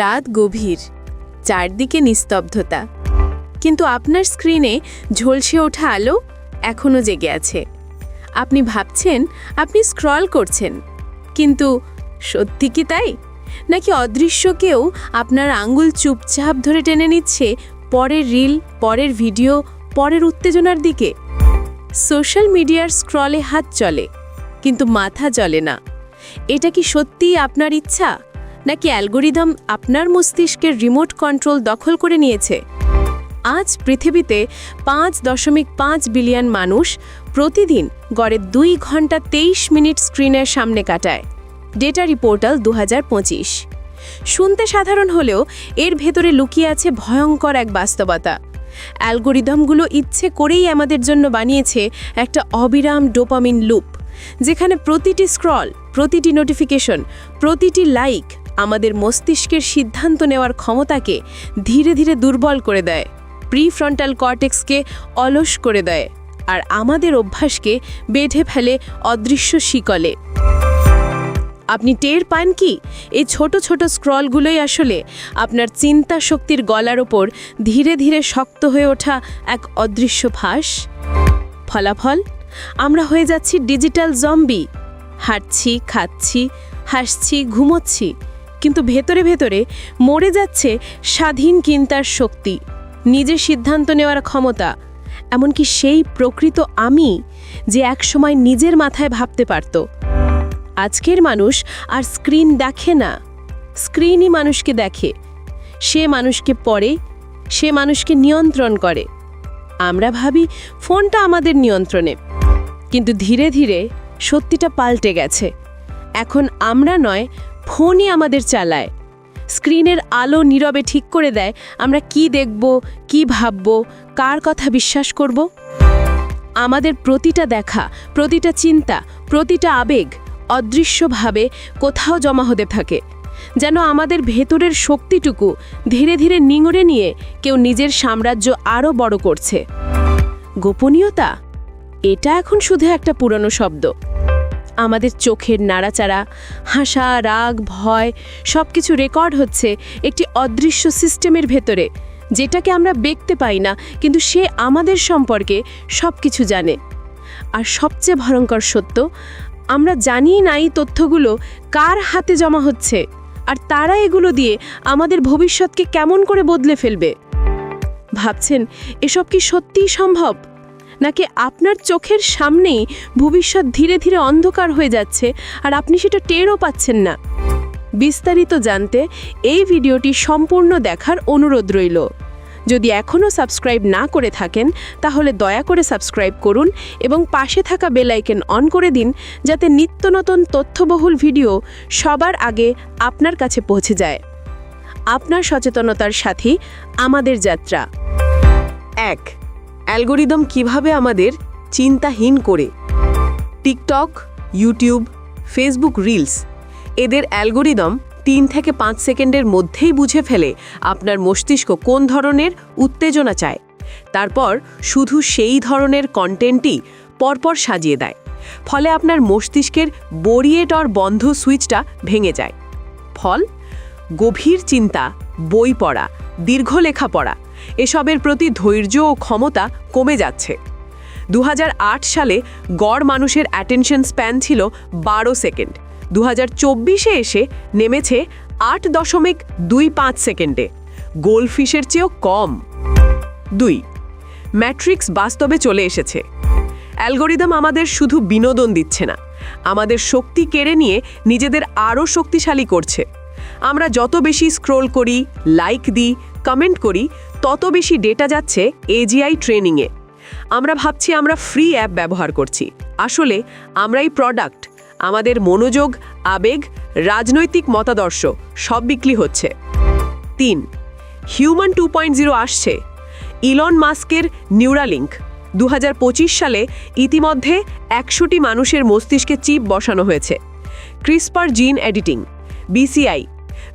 রাত গভীর, চারদিকে নিস্তব্ধতা। কিন্তু আপনার স্ক্রিনে ঝলসে ওঠা আলো এখনও জেগে আছে। আপনি ভাবছেন, আপনি স্ক্রল করছেন। কিন্তু সত্যি কি তাই? নাকি অদৃশ্য কেউ আপনার আঙ্গুল চুপচাপ ধরে টেনে নিচ্ছে পরের রিল, পরের ভিডিও, পরের উত্তেজনার দিকে? সোশ্যাল মিডিয়ার স্ক্রলে হাত চলে, কিন্তু মাথা চলে না। এটা কি সত্যিই আপনার ইচ্ছা? নাকি অ্যালগোরিদম আপনার মস্তিষ্কের রিমোট কন্ট্রোল দখল করে নিয়েছে? আজ পৃথিবীতে পাঁচ দশমিক পাঁচ বিলিয়ন মানুষ প্রতিদিন গড়ে দুই ঘণ্টা তেইশ মিনিট স্ক্রিনের সামনে কাটায়। ডেটা রিপোর্টাল দু হাজার পঁচিশ। শুনতে সাধারণ হলেও এর ভেতরে লুকিয়ে আছে ভয়ঙ্কর এক বাস্তবতা। অ্যালগোরিদমগুলো ইচ্ছে করেই আমাদের জন্য বানিয়েছে একটা অবিরাম ডোপামিন লুপ, যেখানে প্রতিটি স্ক্রল, প্রতিটি নোটিফিকেশন, প্রতিটি লাইক আমাদের মস্তিষ্কের সিদ্ধান্ত নেওয়ার ক্ষমতাকে ধীরে ধীরে দুর্বল করে দেয়, প্রিফ্রন্টাল কর্টেক্সকে অলস করে দেয়, আর আমাদের অভ্যাসকে বেঁধে ফেলে অদৃশ্য শিকলে। আপনি টের পান কি? এই ছোট ছোট স্ক্রলগুলোই আসলে আপনার চিন্তা শক্তির গলার ওপর ধীরে ধীরে শক্ত হয়ে ওঠা এক অদৃশ্য ফাঁস। ফলাফল? আমরা হয়ে যাচ্ছি ডিজিটাল জম্বি। হাঁটছি, খাচ্ছি, হাসছি, ঘুমোচ্ছি। কিন্তু ভেতরে ভেতরে মরে যাচ্ছে স্বাধীন চিন্তার শক্তি নিজে সিদ্ধান্ত নেওয়ার ক্ষমতা, এমনকি সেই প্রকৃত আমি যে একসময় নিজের মাথায় ভাবতে পারত। আজকের মানুষ আর স্ক্রিন দেখে না, স্ক্রিনই মানুষকে দেখে। সে মানুষকে পড়ে, সে মানুষকে নিয়ন্ত্রণ করে। আমরা ভাবি ফোনটা আমাদের নিয়ন্ত্রণে, কিন্তু ধীরে ধীরে সত্যিটা পাল্টে গেছে। এখন আমরা নয় ফোনই আমাদের চালায়। স্ক্রিনের আলো নীরবে ঠিক করে দেয়, আমরা কি দেখব, কি ভাবব, কার কথা বিশ্বাস করব? আমাদের প্রতিটা দেখা, প্রতিটা চিন্তা, প্রতিটা আবেগ অদৃশ্যভাবে কোথাও জমা হতে থাকে, যেন আমাদের ভেতরের শক্তিটুকু ধীরে ধীরে নিঙড়ে নিয়ে কেউ নিজের সাম্রাজ্য আরও বড় করছে। গোপনীয়তা? এটা এখন শুধু একটা পুরনো শব্দ। আমাদের চোখের নাড়াচাড়া, হাসা, রাগ, ভয় সব কিছু রেকর্ড হচ্ছে একটি অদৃশ্য সিস্টেমের ভেতরে, যেটাকে আমরা দেখতে পাই না, কিন্তু সে আমাদের সম্পর্কে সব কিছু জানে। আর সবচেয়ে ভয়ঙ্কর সত্য, আমরা জানি না এই তথ্যগুলো কার হাতে জমা হচ্ছে, আর তারা এগুলো দিয়ে আমাদের ভবিষ্যৎকে কেমন করে বদলে ফেলবে। ভাবছেন, এসব কি সত্যিই সম্ভব? নাকি আপনার চোখের সামনেই ভবিষ্যৎ ধীরে ধীরে অন্ধকার হয়ে যাচ্ছে আর আপনি সেটা টেরও পাচ্ছেন না? বিস্তারিত জানতে এই ভিডিওটি সম্পূর্ণ দেখার অনুরোধ রইল। যদি এখনও সাবস্ক্রাইব না করে থাকেন, তাহলে দয়া করে সাবস্ক্রাইব করুন এবং পাশে থাকা বেল আইকন অন করে দিন যাতে নিত্য নতুন তথ্যবহুল ভিডিও সবার আগে আপনার কাছে পৌঁছে যায়। আপনার সচেতনতার সাথে আমাদের যাত্রা। এক অ্যালগোরিদম কীভাবে আমাদের চিন্তাহীন করে? টিকটক, ইউটিউব, ফেসবুক রিলস, এদের অ্যালগোরিদম তিন থেকে পাঁচ সেকেন্ডের মধ্যেই বুঝে ফেলে আপনার মস্তিষ্ক কোন ধরনের উত্তেজনা চায়। তারপর শুধু সেই ধরনের কন্টেন্টই পরপর সাজিয়ে দেয়, ফলে আপনার মস্তিষ্কের বরিয়েটর বন্ধ সুইচটা ভেঙে যায়। ফল, গভীর চিন্তা, বই পড়া দীর্ঘ লেখাপড়া এসবের প্রতি ধৈর্য ও ক্ষমতা কমে যাচ্ছে। দু হাজার আট সালে গড় মানুষের অ্যাটেনশন স্প্যান ছিল বারো সেকেন্ড। দু হাজার এসে নেমেছে আট দশমিক দুই পাঁচ সেকেন্ডে। গোলফিশের চেয়েও কম। দুই, ম্যাট্রিক্স বাস্তবে চলে এসেছে। অ্যালগোরিদম আমাদের শুধু বিনোদন দিচ্ছে না। আমাদের শক্তি কেড়ে নিয়ে নিজেদের আরও শক্তিশালী করছে। আমরা যত বেশি স্ক্রোল করি, লাইক দিই কমেন্ট করি তত বেশি ডেটা যাচ্ছে এজিআই ট্রেনিংয়ে। আমরা ভাবছি আমরা ফ্রি অ্যাপ ব্যবহার করছি। আসলে আমরাই প্রোডাক্ট। আমাদের মনোযোগ, আবেগ, রাজনৈতিক মতাদর্শ সব বিক্রি হচ্ছে। তিন হিউম্যান টু পয়েন্ট জিরো আসছে। ইলন মাস্কের নিউরালিঙ্ক দু হাজার পঁচিশ সালে ইতিমধ্যে একশোটি মানুষের মস্তিষ্কে চিপ বসানো হয়েছে। CRISPR gene editing BCI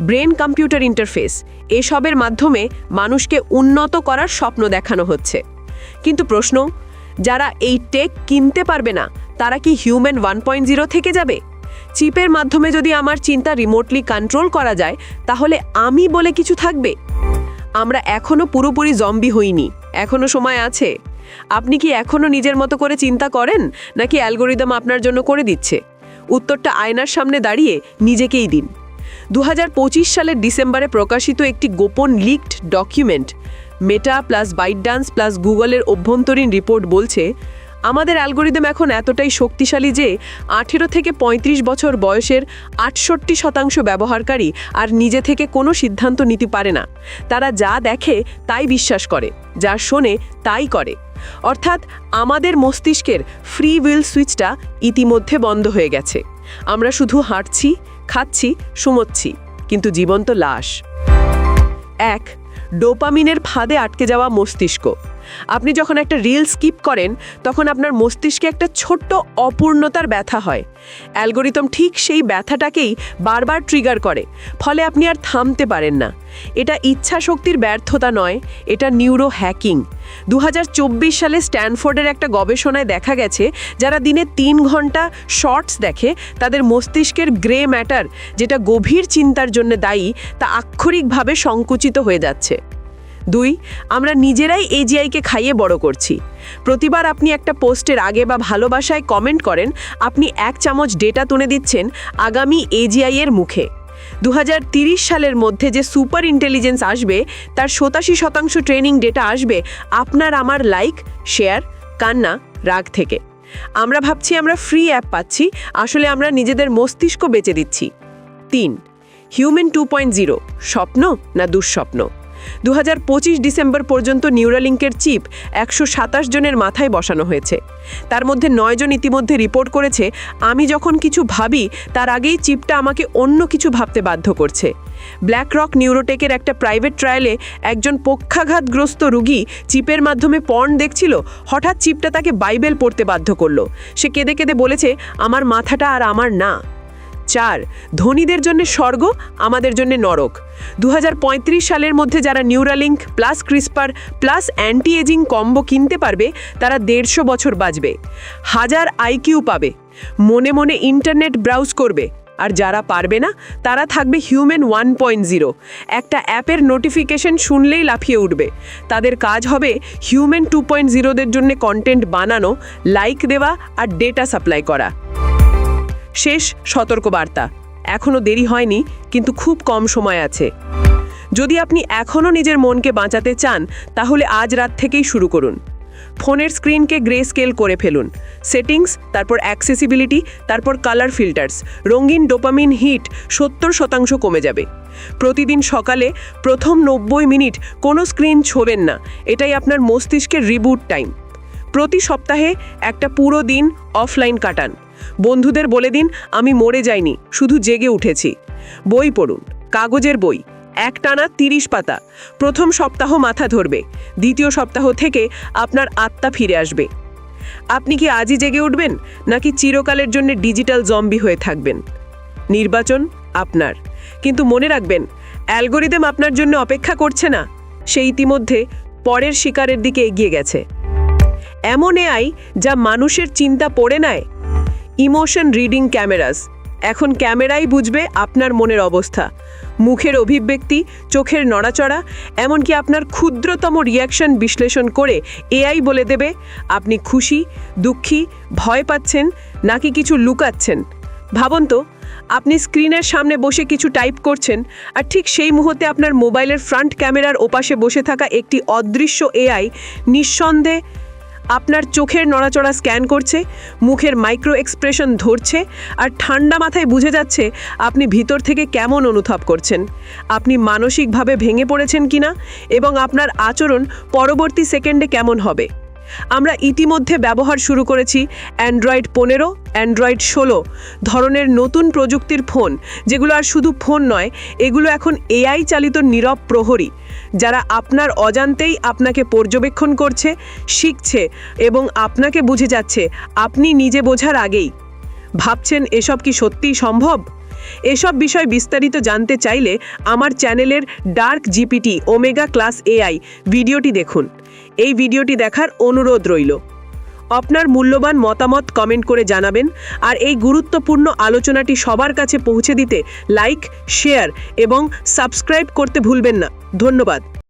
brain computer interface. এসবের মাধ্যমে মানুষকে উন্নত করার স্বপ্ন দেখানো হচ্ছে। কিন্তু প্রশ্ন, যারা এই টেক কিনতে পারবে না, তারা কি হিউম্যান ওয়ান পয়েন্ট জিরো থেকে যাবে? চিপের মাধ্যমে যদি আমার চিন্তা রিমোটলি কন্ট্রোল করা যায়, তাহলে আমি বলে কিছু থাকবে? আমরা এখনও পুরোপুরি জম্বি হইনি। এখনও সময় আছে। আপনি কি এখনও নিজের মতো করে চিন্তা করেন, নাকি অ্যালগোরিদম আপনার জন্য করে দিচ্ছে? উত্তরটা আয়নার সামনে দাঁড়িয়ে নিজেকেই দিন। দু হাজার পঁচিশ সালের ডিসেম্বরে প্রকাশিত একটি গোপন leaked document Meta plus ByteDance plus গুগলের অভ্যন্তরীণ রিপোর্ট বলছে, আমাদের অ্যালগোরিদম এখন এতটাই শক্তিশালী যে আঠেরো থেকে ৩৫ বছর বয়সের আটষট্টি শতাংশ ব্যবহারকারী আর নিজে থেকে কোনো সিদ্ধান্ত নিতে পারে না। তারা যা দেখে তাই বিশ্বাস করে, যা শোনে তাই করে। অর্থাৎ আমাদের মস্তিষ্কের ফ্রি উইল সুইচটা ইতিমধ্যে বন্ধ হয়ে গেছে। আমরা শুধু হাঁটছি খাচ্ছি সুমোচ্ছি কিন্তু জীবন্ত লাশ। এক ডোপামিনের ফাঁদে আটকে যাওয়া মস্তিষ্ক। আপনি যখন একটা রিল স্কিপ করেন, তখন আপনার মস্তিষ্কে একটা ছোট্ট অপূর্ণতার ব্যথা হয়। অ্যালগোরিদম ঠিক সেই ব্যথাটাকেই বারবার ট্রিগার করে, ফলে আপনি আর থামতে পারেন না। এটা ইচ্ছা শক্তির ব্যর্থতা নয়, এটা নিউরো হ্যাকিং দু হাজার চব্বিশ সালে স্ট্যানফোর্ডের একটা গবেষণায় দেখা গেছে, যারা দিনে তিন ঘণ্টা শর্টস দেখে, তাদের মস্তিষ্কের গ্রে ম্যাটার, যেটা গভীর চিন্তার জন্য দায়ী, তা আক্ষরিকভাবে সংকুচিত হয়ে যাচ্ছে। দুই, আমরা নিজেরাই এজিআইকে খাইয়ে বড় করছি। প্রতিবার আপনি একটা পোস্টের আগে বা ভালোবাসায় কমেন্ট করেন, আপনি এক চামচ ডেটা তুলে দিচ্ছেন আগামী এজিআই এর মুখে। দু সালের মধ্যে যে সুপার ইন্টেলিজেন্স আসবে, তার সতাশি শতাংশ ট্রেনিং ডেটা আসবে আপনার আমার লাইক, শেয়ার, কান্না, রাগ থেকে। আমরা ভাবছি আমরা ফ্রি অ্যাপ পাচ্ছি, আসলে আমরা নিজেদের মস্তিষ্ক বেচে দিচ্ছি। তিন, হিউম্যান টু পয়েন্ট জিরো, স্বপ্ন না দুঃস্বপ্ন? দু হাজার পঁচিশ ডিসেম্বর পর্যন্ত নিউরালিঙ্কের চিপ একশো সাতাশ জনের মাথায় বসানো হয়েছে। তার মধ্যে নয়জন ইতিমধ্যে রিপোর্ট করেছে, আমি যখন কিছু ভাবি, তার আগেই চিপটা আমাকে অন্য কিছু ভাবতে বাধ্য করছে। ব্ল্যাক রক নিউরোটেকের একটা প্রাইভেট ট্রায়ালে একজন পক্ষাঘাতগ্রস্ত রুগী চিপের মাধ্যমে পর্ন দেখছিল, হঠাৎ চিপটা তাকে বাইবেল পড়তে বাধ্য করল। সে কেঁদে কেঁদে বলেছে, আমার মাথাটা আর আমার না। চার, ধনীদের জন্য স্বর্গ, আমাদের জন্য নরক। দু হাজার পঁয়ত্রিশ সালের মধ্যে যারা Neuralink plus CRISPR plus anti ageing combo কিনতে পারবে, তারা দেড়শো বছর বাঁচবে। হাজার আইকিউ পাবে। মনে মনে ইন্টারনেট ব্রাউজ করবে। আর যারা পারবে না, তারা থাকবে হিউম্যান ওয়ান পয়েন্ট জিরো একটা অ্যাপের নোটিফিকেশন শুনলেই লাফিয়ে উঠবে। তাদের কাজ হবে হিউম্যান টু পয়েন্ট জিরোদের জন্য কন্টেন্ট বানানো লাইক দেওয়া আর ডেটা সাপ্লাই করা। শেষ সতর্কবার্তা। এখনও দেরি হয়নি, কিন্তু খুব কম সময় আছে। যদি আপনি এখনও নিজের মনকে বাঁচাতে চান, তাহলে আজ রাত থেকেই শুরু করুন। ফোনের স্ক্রিনকে গ্রে স্কেল করে ফেলুন। সেটিংস, তারপর অ্যাক্সেসিবিলিটি, তারপর কালার ফিল্টার্স। রঙিন ডোপামিন হিট সত্তর শতাংশ কমে যাবে। প্রতিদিন সকালে প্রথম নব্বই মিনিট কোনো স্ক্রিন ছোবেন না। এটাই আপনার মস্তিষ্কের রিবুট টাইম প্রতি সপ্তাহে একটা পুরো দিন অফলাইন কাটান। বন্ধুদের বলে দিন, আমি মরে যাইনি, শুধু জেগে উঠেছি। বই পড়ুন, কাগজের বই, একটানা তিরিশ পাতা। প্রথম সপ্তাহ মাথা ধরবে, দ্বিতীয় সপ্তাহ থেকে আপনার আত্মা ফিরে আসবে। আপনি কি আজই জেগে উঠবেন, নাকি চিরকালের জন্য ডিজিটাল জম্বি হয়ে থাকবেন? নির্বাচন আপনার। কিন্তু মনে রাখবেন, অ্যালগোরিদম আপনার জন্য অপেক্ষা করছে না, সে ইতিমধ্যে পরের শিকারের দিকে এগিয়ে গেছে। এমন এআই যা মানুষের চিন্তা পড়ে নেয়। Emotion reading cameras. এখন ক্যামেরাই বুঝবে আপনার মনের অবস্থা। মুখের অভিব্যক্তি, চোখের নড়াচড়া, এমনকি আপনার ক্ষুদ্রতম রিয়াকশন বিশ্লেষণ করে এআই বলে দেবে, আপনি খুশি, দুঃখী, ভয় পাচ্ছেন, নাকি কিছু লুকাচ্ছেন। ভাবুন তো, আপনি স্ক্রিনের সামনে বসে কিছু টাইপ করছেন, আর ঠিক সেই মুহূর্তে আপনার মোবাইলের ফ্রন্ট ক্যামেরার ওপাশে বসে থাকা একটি অদৃশ্য এআই নিঃসন্দেহে আপনার চোখের নড়াচড়া স্ক্যান করছে, মুখের মাইক্রো এক্সপ্রেশন ধরছে, আর ঠান্ডা মাথায় বুঝে যাচ্ছে আপনি ভিতর থেকে কেমন অনুভব করছেন। আপনি মানসিকভাবে ভেঙে পড়েছেন কিনা এবং আপনার আচরণ পরবর্তী সেকেন্ডে কেমন হবে? আমরা ইতিমধ্যে ব্যবহার শুরু করেছি অ্যান্ড্রয়েড পনেরো, অ্যান্ড্রয়েড ষোলো ধরনের নতুন প্রযুক্তির ফোন, যেগুলো আর শুধু ফোন নয়, এগুলো এখন এআই চালিত নীরব প্রহরী, যারা আপনার অজান্তেই আপনাকে পর্যবেক্ষণ করছে, শিখছে এবং আপনাকে বুঝে যাচ্ছে আপনি নিজে বোঝার আগেই। ভাবছেন এসব কি সত্যিই সম্ভব? এসব বিষয় বিস্তারিত জানতে চাইলে আমার চ্যানেলের dark GPT omega class AI ভিডিওটি দেখুন। এই ভিডিওটি দেখার অনুরোধ রইল। আপনার মূল্যবান মতামত কমেন্ট করে জানাবেন আর এই গুরুত্বপূর্ণ আলোচনাটি সবার কাছে পৌঁছে দিতে লাইক, শেয়ার এবং সাবস্ক্রাইব করতে ভুলবেন না। ধন্যবাদ।